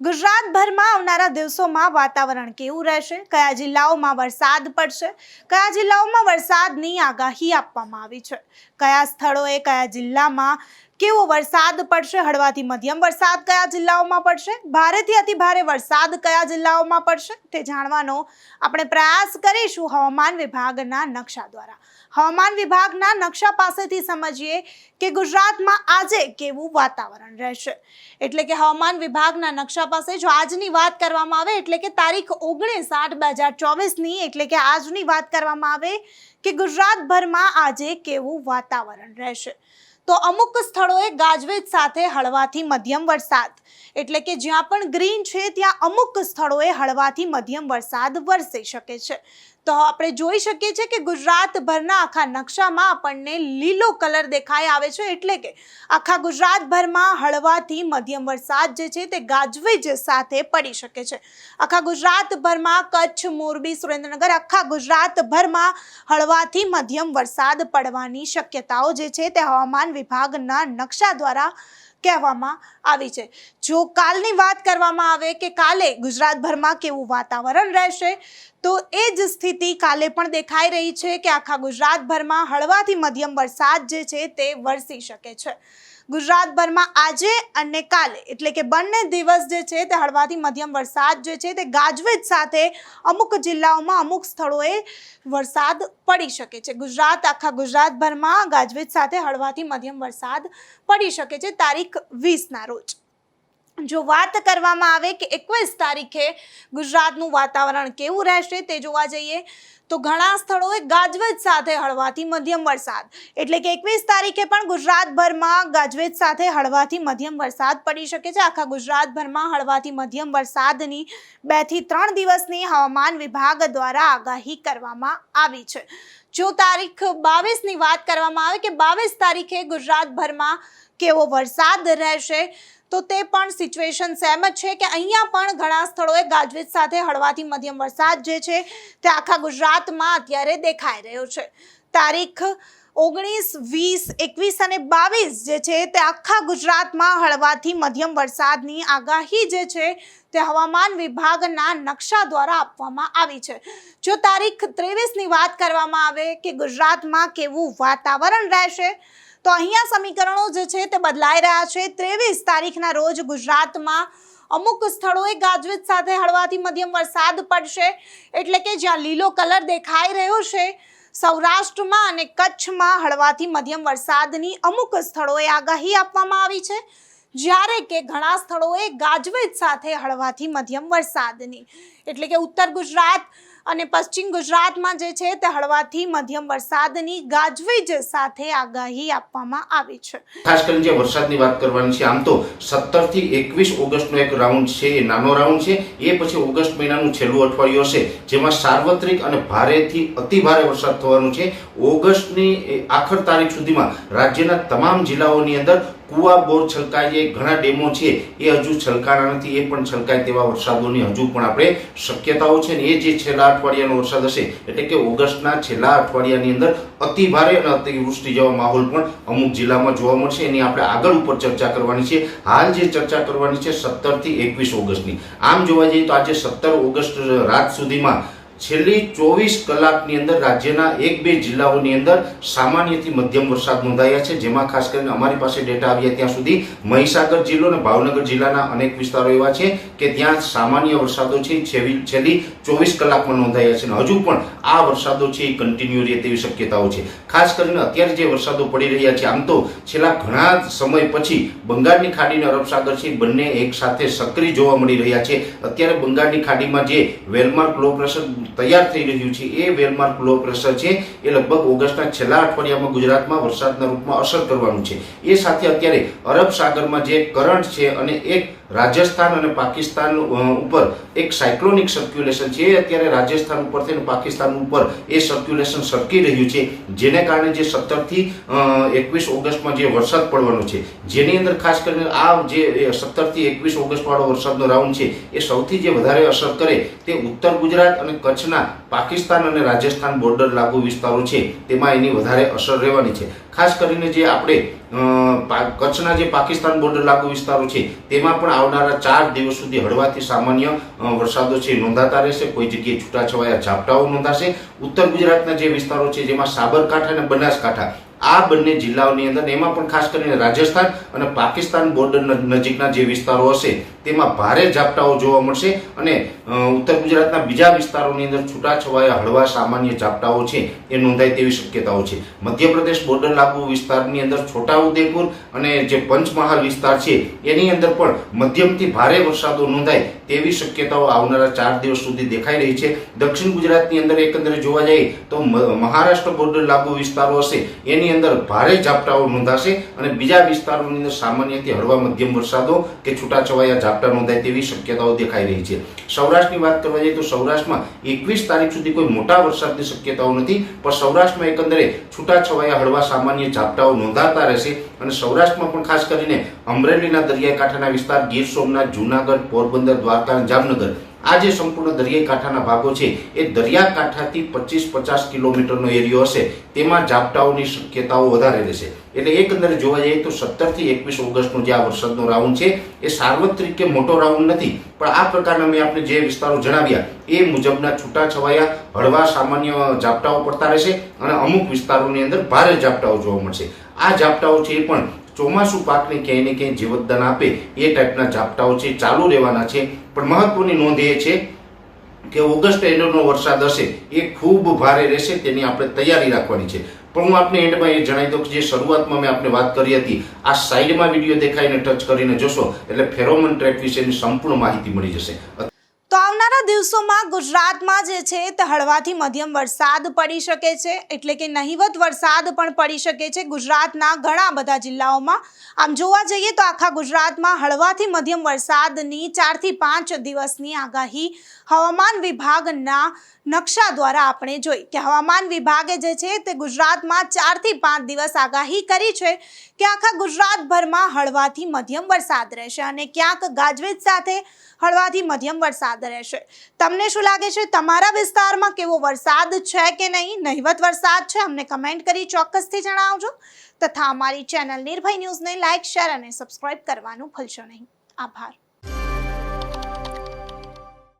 ગુજરાતભરમાં આવનારા દિવસોમાં વાતાવરણ કેવું રહેશે? કયા જિલ્લાઓમાં વરસાદ પડશે? કયા જિલ્લાઓમાં વરસાદની આગાહી આપવામાં આવી છે? કયા સ્થળોએ, કયા જિલ્લામાં કેવો વરસાદ પડશે? હળવાથી મધ્યમ વરસાદ કયા જિલ્લાઓમાં પડશે? ભારેથી અતિ ભારે વરસાદ કયા જિલ્લાઓમાં પડશે? તે જાણવાનો આપણે પ્રયાસ કરીશું હવામાન વિભાગના નકશા દ્વારા. હવામાન વિભાગના નકશા પાસેથી સમજીએ કે ગુજરાતમાં આજે કેવું વાતાવરણ રહેશે. એટલે કે હવામાન વિભાગના નકશા પાસે જો આજની વાત કરવામાં આવે, એટલે કે તારીખ ઓગણીસ આઠ બે હજાર ચોવીસની, એટલે કે આજની વાત કરવામાં આવે કે ગુજરાતભરમાં આજે કેવું વાતાવરણ રહેશે. તો અમુક સ્થળોએ ગાજવીજ સાથે હળવાથી મધ્યમ વરસાદ. એટલે કે જ્યાં પણ ગ્રીન છે, ત્યાં અમુક સ્થળોએ હળવાથી મધ્યમ વરસાદ વરસી શકે છે. તો આપણે જોઈ શકીએ છીએ કે ગુજરાતભરના આખા નકશામાં આપણને લીલો કલર દેખાઈ આવે છે એટલે કે આખા ગુજરાતભરમાં હળવાથી મધ્યમ વરસાદ જે છે તે ગાજવીજ સાથે પડી શકે છે. આખા ગુજરાતભરમાં કચ્છ, મોરબી, સુરેન્દ્રનગર આખા ગુજરાતભરમાં હળવાથી મધ્યમ વરસાદ પડવાની શક્યતાઓ જે છે તે હવામાન વિભાગના નકશા દ્વારા કહેવામાં આવી છે. જો કાલની વાત કરવામાં આવે કે કાલે ગુજરાતભરમાં કેવું વાતાવરણ રહેશે, તો એ જ સ્થિતિ કાલે પણ દેખાઈ રહી છે કે આખા ગુજરાતભરમાં હળવાથી મધ્યમ વરસાદ જે છે તે વરસી શકે છે. ગુજરાતભરમાં આજે અને કાલે, એટલે કે બંને દિવસ જે છે તે હળવાથી મધ્યમ વરસાદ જે છે તે ગાજવીજ સાથે અમુક જિલ્લાઓમાં અમુક સ્થળોએ વરસાદ પડી શકે છે. ગુજરાત, આખા ગુજરાતભરમાં ગાજવીજ સાથે હળવાથી મધ્યમ વરસાદ પડી શકે છે તારીખ વીસના રોજ. જો વાત કરવામાં આવે કે એકવીસ તારીખે ગુજરાતનું વાતાવરણ કેવું રહેશે તે જોવા જઈએ તો ઘણા સ્થળોએ ગાજવીજ સાથે હળવાથી મધ્યમ વરસાદ. એટલે કે એકવીસ તારીખે પણ ગુજરાતભરમાં ગાજવીજ સાથે હળવાથી મધ્યમ વરસાદ પડી શકે છે. આખા ગુજરાતભરમાં હળવાથી મધ્યમ વરસાદની બેથી ત્રણ દિવસની હવામાન વિભાગ દ્વારા આગાહી કરવામાં આવી છે. જો તારીખ બાવીસની વાત કરવામાં આવે કે બાવીસ તારીખે ગુજરાતભરમાં કેવો વરસાદ રહેશે તો તે પણ સિચ્યુએશન સેમ જ છે કે અહીંયા પણ ઘણા સ્થળોએ ગાજવીજ સાથે હળવાથી મધ્યમ વરસાદ જે છે તે આખા ગુજરાતમાં અત્યારે દેખાઈ રહ્યો છે. તારીખ ઓગણીસ, વીસ, એકવીસ અને બાવીસ જે છે તે આખા ગુજરાતમાં હળવાથી મધ્યમ વરસાદની આગાહી જે છે તે હવામાન વિભાગના નકશા દ્વારા આપવામાં આવી છે. જો તારીખ ત્રેવીસની વાત કરવામાં આવે કે ગુજરાતમાં કેવું વાતાવરણ રહેશે તો અહીંયા સમીકરણો જે છે તે બદલાઈ રહ્યા છે. ત્રેવીસ તારીખના રોજ ગુજરાતમાં અમુક સ્થળોએ ગાજવીજ સાથે હળવાથી મધ્યમ વરસાદ પડશે. એટલે કે જ્યાં લીલો કલર દેખાઈ રહ્યો છે, સૌરાષ્ટ્રમાં અને કચ્છમાં હળવાથી મધ્યમ વરસાદની અમુક સ્થળોએ આગાહી આપવામાં આવી છે. જ્યારે કે ઘણા સ્થળોએ ગાજવીજ સાથે હળવાથી મધ્યમ વરસાદની. એટલે કે ઉત્તર ગુજરાત અને પશ્ચિમ ગુજરાતમાં જે છે તે હળવાથી મધ્યમ વરસાદની ગાજવીજ સાથે આગાહી આપવામાં આવી છે. ખાસ કરીને જે વરસાદની વાત કરવાની છે, આમ તો સત્તરથી એકવીસ ઓગસ્ટનો એક રાઉન્ડ છે, એ નાનો રાઉન્ડ છે. એ પછી ઓગસ્ટ મહિનાનું છેલ્લું અઠવાડિયું હશે, જેમાં સાર્વત્રિક અને ભારેથી અતિ ભારે વરસાદ થવાનો છે. ઓગસ્ટની આખર તારીખ સુધીમાં રાજ્યના તમામ જિલ્લાઓની અંદર કુવા બોર છલકાય ઘણા ડેમો છે, એ હજુ છલકાના નથી, એ પણ છલકાય તેવા વરસાદોની હજુ પણ આપણે શક્યતાઓ છે ને એ જે છેલ્લા અઠવાડિયાનો વરસાદ હશે, એટલે કે ઓગસ્ટના છેલ્લા અઠવાડિયાની અંદર અતિ ભારે અને અતિવૃષ્ટિ જેવા માહોલ પણ અમુક જિલ્લામાં જોવા મળશે, એની આપણે આગળ ઉપર ચર્ચા કરવાની છે. હાલ જે ચર્ચા કરવાની છે સત્તરથી એકવીસ ઓગસ્ટની. આમ જોવા જઈએ તો આજે સત્તર ઓગસ્ટ રાત સુધીમાં છેલ્લી ચોવીસ કલાકની અંદર રાજ્યના એક બે જિલ્લાઓની અંદર સામાન્યથી મધ્યમ વરસાદ નોંધાયા છે, જેમાં ખાસ કરીને અમારી પાસે ડેટા આવ્યા ત્યાં સુધી મહીસાગર જિલ્લો અને ભાવનગર જિલ્લાના અનેક વિસ્તારો એવા છે કે ત્યાં સામાન્ય વરસાદો છે છેલ્લી ચોવીસ કલાકમાં નોંધાયા છે. અને હજુ પણ આ વરસાદો છે એ કન્ટિન્યુ રહે તેવી શક્યતાઓ છે. ખાસ કરીને અત્યારે જે વરસાદો પડી રહ્યા છે, આમ તો છેલ્લા ઘણા સમય પછી બંગાળની ખાડી અને અરબ સાગર છે બંને એક સાથે સક્રિય જોવા મળી રહ્યા છે. અત્યારે બંગાળની ખાડીમાં જે વેલમાર્ક લો પ્રેશર તૈયાર થઈ રહ્યું છે, એ વેલમાર્ક લો પ્રેશર છે એ લગભગ ઓગસ્ટના છેલ્લા અઠવાડિયામાં ગુજરાતમાં વરસાદના રૂપમાં અસર કરવાનું છે. એ સાથે અત્યારે અરબ સાગરમાં જે કરંટ છે અને એક રાજસ્થાન અને પાકિસ્તાન ઉપર એક સાયક્લોનિક સર્ક્યુલેશન છે. એ અત્યારે રાજસ્થાન ઉપરથી પાકિસ્તાન ઉપર એ સર્ક્યુલેશન સરકી રહ્યું છે. જેને કારણે જે સત્તરથી એકવીસ ઓગસ્ટમાં જે વરસાદ પડવાનો છે. જેની અંદર ખાસ કરીને આ જે સત્તરથી એકવીસ ઓગસ્ટ વાળો વરસાદનો રાઉન્ડ છે, એ સૌથી જે વધારે અસર કરે તે ઉત્તર ગુજરાત અને કચ્છના પાકિસ્તાન અને રાજસ્થાન બોર્ડર લાગુ વિસ્તારો છે. તેમાં એની વધારે અસર રહેવાની છે. ખાસ કરીને જે આપણે કચ્છના જે પાકિસ્તાન બોર્ડર લાગુ વિસ્તારો છે, તેમાં પણ આવનારા ચાર દિવસ સુધી હળવાથી સામાન્ય વરસાદો છે, નોંધાતા રહેશે. કોઈ જગ્યાએ છૂટાછવાયા ઝાપટાઓ નોંધાશે. ઉત્તર ગુજરાતના જે વિસ્તારો છે, જેમાં સાબરકાંઠા અને બનાસકાંઠા આ બંને જિલ્લાઓની અંદર, એમાં પણ ખાસ કરીને રાજસ્થાન અને પાકિસ્તાન બોર્ડર નજીકના જે વિસ્તારો હશે, તેમાં ભારે ઝાપટાઓ જોવા મળશે અને ઉત્તર ગુજરાતના બીજા વિસ્તારોની અંદર છૂટાછવાયા હળવા સામાન્ય ઝાપટાઓ છે, એ નોંધાય તેવી શક્યતાઓ છે. મધ્યપ્રદેશ બોર્ડર લાગુ વિસ્તારની અંદર છોટાઉદેપુર અને જે પંચમહાલ વિસ્તાર છે, એની અંદર પણ મધ્યમથી ભારે વરસાદો નોંધાય તેવી શક્યતાઓ આવનારા ચાર દિવસ સુધી દેખાઈ રહી છે. દક્ષિણ ગુજરાતની અંદર એકંદરે જોવા જઈએ તો મહારાષ્ટ્ર બોર્ડર લાગુ વિસ્તારો હશે, એની અંદર ભારે ઝાપટાઓ નોંધાશે અને બીજા વિસ્તારોની અંદર સામાન્યથી હળવા મધ્યમ વરસાદો કે છૂટાછવાયા ઝાપટા નોંધાય તેવી શક્યતાઓ દેખાઈ રહી છે. સૌરાષ્ટ્રની વાત કરવા જઈએ તો સૌરાષ્ટ્રમાં એકવીસ તારીખ સુધી કોઈ મોટા વરસાદની શક્યતાઓ નથી, પણ સૌરાષ્ટ્રમાં એકંદરે છૂટાછવાયા હળવા સામાન્ય ઝાપટાઓ નોંધાતા રહેશે અને સૌરાષ્ટ્રમાં પણ ખાસ કરીને અમરેલીના દરિયાકાંઠાના વિસ્તાર, ગીર સોમનાથ, જૂનાગઢ, પોરબંદર, દ્વારકા અને જામનગર આ જે સંપૂર્ણ દરિયાઈ કાંઠાના ભાગો છે, એ દરિયાકાંઠાથી પચીસ પચાસ કિલોમીટરનો એરિયો હશે. તેમાં ઝાપટાઓની શક્યતાઓ વધારે રહેશે. એટલે એકંદરે જોવા જઈએ તો સત્તરથી એકવીસ ઓગસ્ટનો જે આ વરસાદનો રાઉન્ડ છે, એ સાર્વત્રિક કે મોટો રાઉન્ડ નથી. પણ આ પ્રકારના મેં આપણે જે વિસ્તારો જણાવ્યા, એ મુજબના છૂટાછવાયા હળવા સામાન્ય ઝાપટાઓ પડતા રહેશે અને અમુક વિસ્તારોની અંદર ભારે ઝાપટાઓ જોવા મળશે. આ ઝાપટાઓ છે એ પણ ચોમાસુ પાકને ક્યાંય ને ક્યાંય જીવતદાન આપે એ ટાઈપના ઝાપટાઓ છે, ચાલુ રહેવાના છે. પણ મહત્વની નોંધ એ છે કે ઓગસ્ટ એન્ડનો વરસાદ હશે, એ ખૂબ ભારે રહેશે તેની આપણે તૈયારી રાખવાની છે. પણ હું આપને એન્ડમાં એ જણાવી દઉં કે જે શરૂઆતમાં મેં આપને વાત કરી હતી, આ સાઈડમાં વીડિયો દેખાઈને ટચ કરીને જોશો, એટલે ફેરોમન ટ્રેક વિશેની સંપૂર્ણ માહિતી મળી જશે. આવનારા દિવસોમાં ગુજરાતમાં જે છે તે હળવાથી મધ્યમ વરસાદ પડી શકે છે. એટલે કે નહિવત વરસાદ પણ પડી શકે છે ગુજરાતના ઘણા બધા જિલ્લાઓમાં. આમ જોવા જઈએ તો આખા ગુજરાતમાં હળવાથી મધ્યમ વરસાદની ચારથી પાંચ દિવસની આગાહી હવામાન વિભાગના નકશા દ્વારા આપણે જોઈ કે હવામાન વિભાગે જે છે તે ગુજરાતમાં ચારથી પાંચ દિવસ આગાહી કરી છે કે આખા ગુજરાતભરમાં હળવાથી મધ્યમ વરસાદ રહેશે અને ક્યાંક ગાજવીજ સાથે હળવાથી મધ્યમ વરસાદ રહેશે. તમને શું લાગે છે, તમારા વિસ્તારમાં કેવો વરસાદ છે કે નહીં? નહિવત વરસાદ છે? અમને કમેન્ટ કરી ચોક્કસથી જણાવજો. તથા અમારી ચેનલ નિર્ભય ન્યૂઝને લાઇક શેર અને સબસ્ક્રાઇબ કરવાનું ભૂલશો નહીં. આભાર.